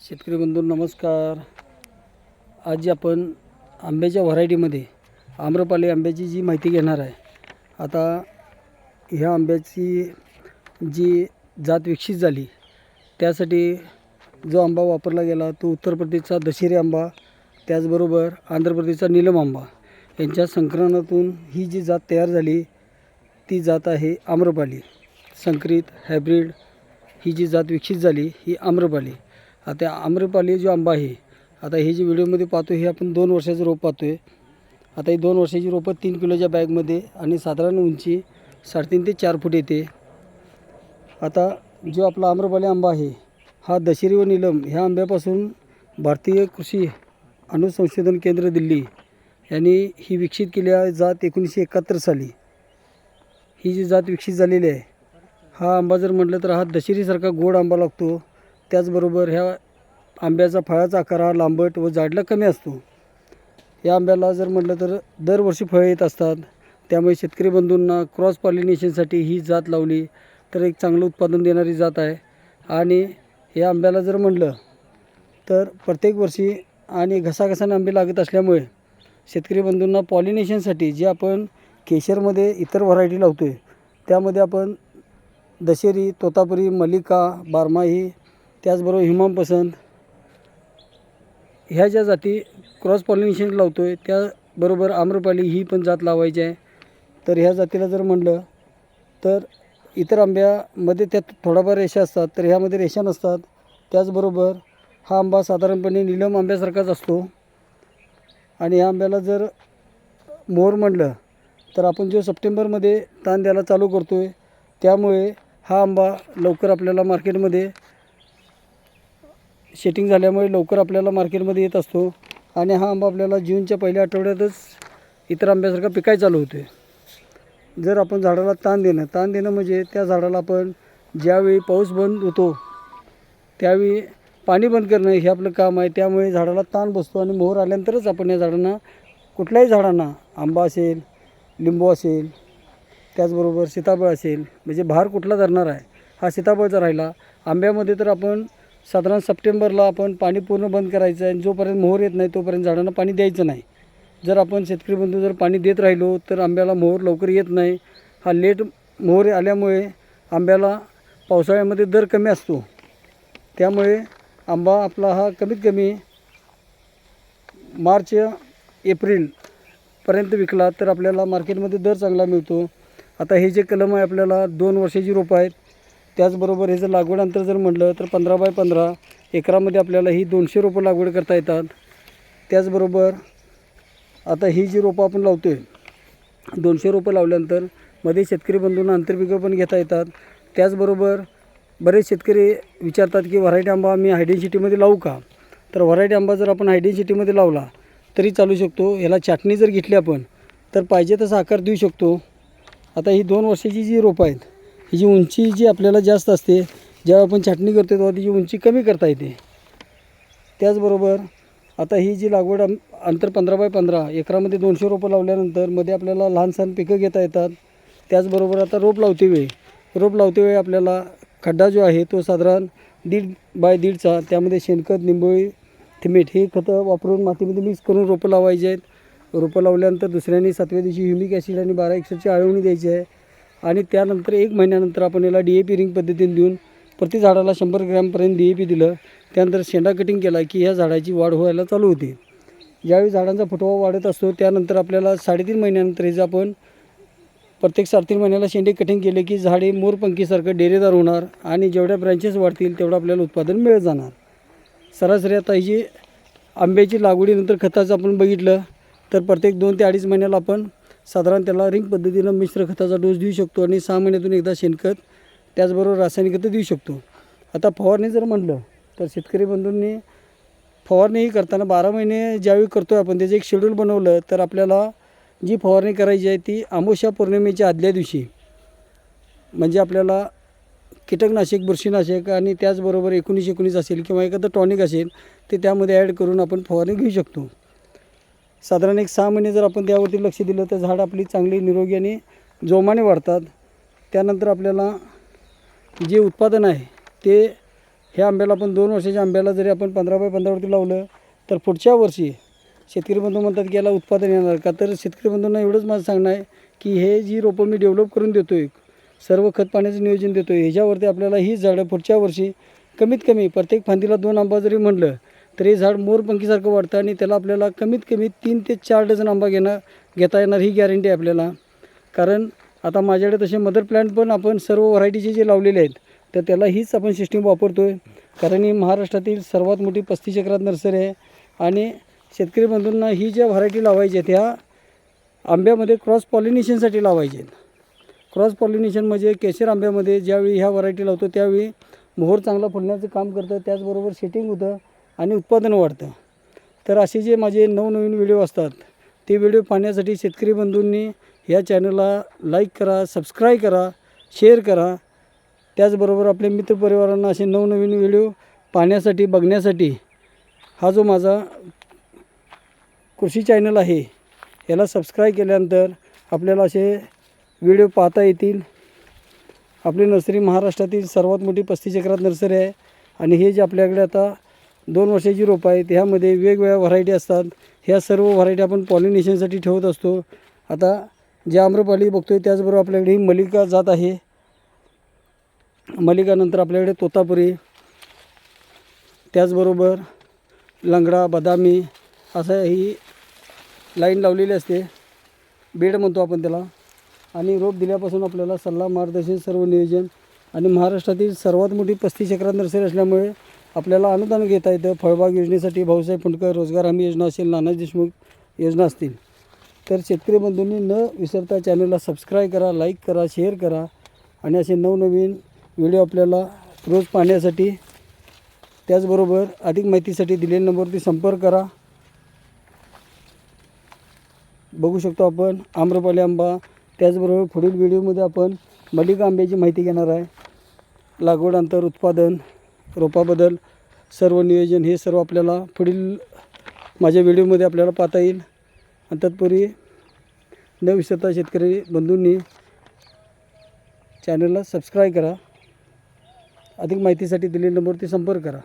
शेतकरी बंधू नमस्कार. आज आपण आंब्याच्या व्हरायटीमध्ये आम्रपाली आंब्याची जी माहिती घेणार आहे. आता ह्या आंब्याची जी जात विकसित झाली त्यासाठी जो आंबा वापरला गेला तो उत्तर प्रदेशचा दशेरी आंबा त्याचबरोबर आंध्र प्रदेशचा नीलम आंबा यांच्या संकलनातून ही जी जात तयार झाली ती जात आहे आम्रपाली. संकरित हायब्रिड ही जी जात विकसित झाली ही आम्रपाली. आता आम्रपाली जो आंबा आहे आता हे जे व्हिडिओमध्ये पाहतो हे आपण दोन वर्षाचं रोप पाहतो आहे आता ही दोन वर्षाची रोपं तीन किलोच्या बॅगमध्ये आणि साधारण उंची साडेतीन ते चार फूट येते. आता जो आपला आम्रपाली आंबा आहे हा दशेरी व नीलम ह्या आंब्यापासून भारतीय कृषी अणुसंशोधन केंद्र दिल्ली यांनी ही विकसित केली आहे जात एकोणीसशे एकाहत्तर साली. ही जी जात विकसित झालेली आहे हा आंबा जर म्हटलं तर हा दशेरीसारखा गोड आंबा लागतो. त्याचबरोबर ह्या आंब्याचा फळाचा आकार हा लांबट व जाडला कमी असतो. या आंब्याला जर म्हटलं तर दरवर्षी फळं येत असतात. त्यामुळे शेतकरी बंधूंना क्रॉस पॉलिनेशनसाठी ही जात लावली तर एक चांगलं उत्पादन देणारी जात आहे. आणि या आंब्याला जर म्हटलं तर प्रत्येक वर्षी आणि घसाघसाने आंबे लागत असल्यामुळे शेतकरी बंधूंना पॉलिनेशनसाठी जे आपण केशरमध्ये इतर व्हरायटी लावतो आहे त्यामध्ये आपण दशेरी तोतापुरी मलिका बारमाही त्याचबरोबर हिमाम पसंत ह्या ज्या जाती क्रॉस पॉलिनेशन लावतो आहे त्याबरोबर आम्रपाली ही पण जात लावायची आहे. तर ह्या जातीला जर म्हणलं तर इतर आंब्यामध्ये त्यात थोडाफार रेषा असतात तर ह्यामध्ये रेषा नसतात. त्याचबरोबर हा आंबा साधारणपणे निलम आंब्यासारखाच असतो. आणि ह्या आंब्याला जर मोहर म्हणलं तर आपण जो सप्टेंबरमध्ये ताण द्यायला चालू करतो आहे त्यामुळे हा आंबा लवकर आपल्याला मार्केटमध्ये शेटिंग झाल्यामुळे लवकर आपल्याला मार्केटमध्ये येत असतो. आणि हा आंबा आपल्याला जूनच्या पहिल्या आठवड्यातच इतर आंब्यासारखा पिकाय चालू होते जर आपण झाडाला ताण देणं ताण देणं म्हणजे त्या झाडाला आपण ज्यावेळी पाऊस बंद होतो त्यावेळी पाणी बंद करणं हे आपलं काम आहे. त्यामुळे झाडाला ताण बसतो आणि मोहर आल्यानंतरच आपण या झाडांना कुठल्याही झाडांना आंबा असेल लिंबू असेल त्याचबरोबर सीताफळ असेल म्हणजे भार कुठला धरणार आहे हा सीताफळचा राहिला. आंब्यामध्ये तर आपण साधारण सप्टेंबरला आपण पाणी पूर्ण बंद करायचं आहे आणि जोपर्यंत मोहर येत नाही तोपर्यंत झाडांना पाणी द्यायचं नाही. जर आपण शेतकरी बंधू जर पाणी देत राहिलो तर आंब्याला मोहर लवकर येत नाही. हा लेट मोहर आल्यामुळे आंब्याला पावसाळ्यामध्ये दर कमी असतो. त्यामुळे आंबा आपला हा कमीत कमी मार्च एप्रिलपर्यंत विकला तर आपल्याला मार्केटमध्ये दर चांगला मिळतो. आता हे जे कलम आहे आपल्याला दोन वर्षाची रोपं आहेत. त्याचबरोबर हे जर लागवड अंतर जर म्हटलं तर पंधरा बाय पंधरा एकरामध्ये आपल्याला ही दोनशे रोपं लागवड करता येतात. त्याचबरोबर आता ही जी रोपं आपण लावतो आहे दोनशे रोपं लावल्यानंतरमध्ये शेतकरी बंधूंना आंतरपिकं पण घेता येतात. त्याचबरोबर बरेच शेतकरी विचारतात की व्हरायटी आंबा आम्ही हायडेन्सिटीमध्ये लावू का? तर व्हरायटी आंबा जर आपण हायडेन्सिटीमध्ये लावला तरी चालू शकतो. ह्याला छाटणी जर घेतली आपण तर पाहिजे तसा आकार देऊ शकतो. आता ही दोन वर्षाची जी रोपं आहेत ही जी उंची जी आपल्याला जास्त असते जेव्हा आपण छाटणी करतो तेव्हा तिची उंची कमी करता येते. त्याचबरोबर आता ही जी लागवड अंतर पंधरा बाय पंधरा एकरामध्ये दोनशे रोपं लावल्यानंतरमध्ये आपल्याला लहान सहान पिकं घेता येतात. त्याचबरोबर आता रोप लावते वेळी रोप लावते वेळी आपल्याला खड्डा जो आहे तो साधारण दीड बाय दीडचा त्यामध्ये शेणखत निंबोळी थिमेट हे खतं वापरून मातीमध्ये मिक्स करून रोपं लावायचे आहेत. रोपं लावल्यानंतर दुसऱ्याने सातव्या दिवशी ह्युमिक ॲसिड आणि बारा एकशेची आळवणी द्यायची आहे. आणि त्यानंतर एक महिन्यानंतर आपण याला डी ए पी रिंग पद्धतीने देऊन प्रति झाडाला शंभर ग्रॅमपर्यंत डी ए पी दिलं. त्यानंतर शेंडा कटिंग केला की ह्या झाडाची वाढ व्हायला चालू होते. ज्यावेळी झाडांचा फुटवा वाढत असतो त्यानंतर आपल्याला साडेतीन महिन्यानंतर हे आपण प्रत्येक साडेतीन महिन्याला शेंडे कटिंग केले की झाडे मोरपंखीसारखं डेरेदार होणार आणि जेवढ्या ब्रँचेस वाढतील तेवढं आपल्याला उत्पादन मिळत जाणार. सरासरी आता ही जी आंब्याची लागवडीनंतर खताचं आपण बघितलं तर प्रत्येक दोन ते अडीच महिन्याला आपण साधारण त्याला रिंग पद्धतीनं मिश्र खताचा डोस देऊ शकतो आणि सहा महिन्यातून एकदा शेणखत त्याचबरोबर रासायनिक खतं देऊ शकतो. आता फवारणी जर म्हटलं तर शेतकरी बंधूंनी फवारणीही करताना बारा महिने ज्यावेळी करतो आहे आपण त्याचं एक शेड्यूल बनवलं तर आपल्याला जी फवारणी करायची आहे ती आमोशा पौर्णिमेच्या आदल्या दिवशी म्हणजे आपल्याला कीटकनाशक बुरशीनाशक आणि त्याचबरोबर एकोणीस एकोणीस असेल किंवा एखादं टॉनिक असेल ते त्यामध्ये ॲड करून आपण फवारणी घेऊ शकतो. साधारण एक सहा महिने जर आपण त्यावरती लक्ष दिलं तर झाड आपली चांगली निरोगी आणि जोमाने वाढतात. त्यानंतर आपल्याला जे उत्पादन आहे ते ह्या आंब्याला आपण दोन वर्षाच्या आंब्याला जरी आपण पंधरा बाय पंधरावरती लावलं तर पुढच्या वर्षी शेतकरी बंधू म्हणतात की याला उत्पादन येणार का? तर शेतकरी बंधूंना एवढंच माझं सांगणं आहे की हे जी रोपं मी डेव्हलप करून देतो आहे सर्व खत पाण्याचं नियोजन देतो आहे ह्याच्यावरती आपल्याला ही झाडं पुढच्या वर्षी कमीत कमी प्रत्येक फांदीला दोन आंबा जरी म्हणलं तर हे झाड मोरपंखीसारखं वाढतं आणि त्याला आपल्याला कमीत कमी तीन ते चार डझन आंबा घेणं घेता येणार ही गॅरंटी आहे आपल्याला. कारण आता माझ्याकडे तसे मदर प्लॅन्ट पण आपण सर्व व्हरायटीचे जे लावलेले आहेत तर त्याला हीच आपण सिस्टीम वापरतो आहे कारण ही महाराष्ट्रातील सर्वात मोठी पस्तीस एकरात नर्सरी आहे आणि शेतकरी बंधूंना ही ज्या व्हरायटी लावायच्या आहेत आंब्यामध्ये क्रॉस पॉलिनेशनसाठी लावायचे आहेत. क्रॉस पॉलिनेशन म्हणजे केशर आंब्यामध्ये ज्यावेळी ह्या व्हरायटी लावतो त्यावेळी मोहर चांगला फुलण्याचं काम करतं त्याचबरोबर सेटिंग होतं. आणि उत्पादन वाढतं. तर असे जे माझे नवनवीन व्हिडिओ असतात ते व्हिडिओ पाहण्यासाठी शेतकरी बंधूंनी या चॅनलला लाईक करा सबस्क्राईब करा शेअर करा. त्याचबरोबर आपल्या मित्रपरिवारांना असे नवनवीन व्हिडिओ पाहण्यासाठी बघण्यासाठी हा जो माझा कृषी चॅनल आहे याला सबस्क्राईब केल्यानंतर आपल्याला असे व्हिडिओ पाहता येतील. आपली नर्सरी महाराष्ट्रातील सर्वात मोठी पस्तीस एकरात नर्सरी आहे आणि हे जे आपल्याकडे आता दोन वर्षाची रोपं आहेत. ह्यामध्ये वेगवेगळ्या व्हरायटी असतात. ह्या सर्व व्हरायटी आपण पॉलिनेशनसाठी ठेवत असतो. आता जे आम्रपाली बघतोय त्याचबरोबर आपल्याकडे ही मलिका जात आहे. मलिकानंतर आपल्याकडे तोतापुरी त्याचबरोबर लंगडा बदामी असं ही लाईन लावलेली असते. बेड म्हणतो आपण त्याला. आणि रोप दिल्यापासून आपल्याला सल्ला मार्गदर्शन सर्व नियोजन आणि महाराष्ट्रातील सर्वात मोठी पस्तीस एकरात नर्सरी असल्यामुळे आपल्याला अनुदान घेता येतं. फळबाग योजनेसाठी भाऊसाहेब फुंडकर रोजगार हमी योजना असेल नानाजी देशमुख योजना असतील. तर शेतकरी बंधूंनी न विसरता चॅनलला सबस्क्राईब करा लाईक करा शेअर करा आणि असे नवनवीन व्हिडिओ आपल्याला रोज पाहण्यासाठी त्याचबरोबर अधिक माहितीसाठी दिलेल्या नंबरवरती संपर्क करा. बघू शकतो आपण आम्रपाली आंबा. त्याचबरोबर पुढील व्हिडिओमध्ये आपण मलिका आंब्याची माहिती घेणार आहे. लागवड अंतर उत्पादन रोपाबद्दल सर्व नियोजन हे सर्व आपल्याला पुढील माझ्या व्हिडिओमध्ये आपल्याला पाहता येईल. आणि तत्पूर्वी न विसरता शेतकरी बंधूंनी चॅनलला सबस्क्राईब करा. अधिक माहितीसाठी दिलेल्या नंबरवरती संपर्क करा.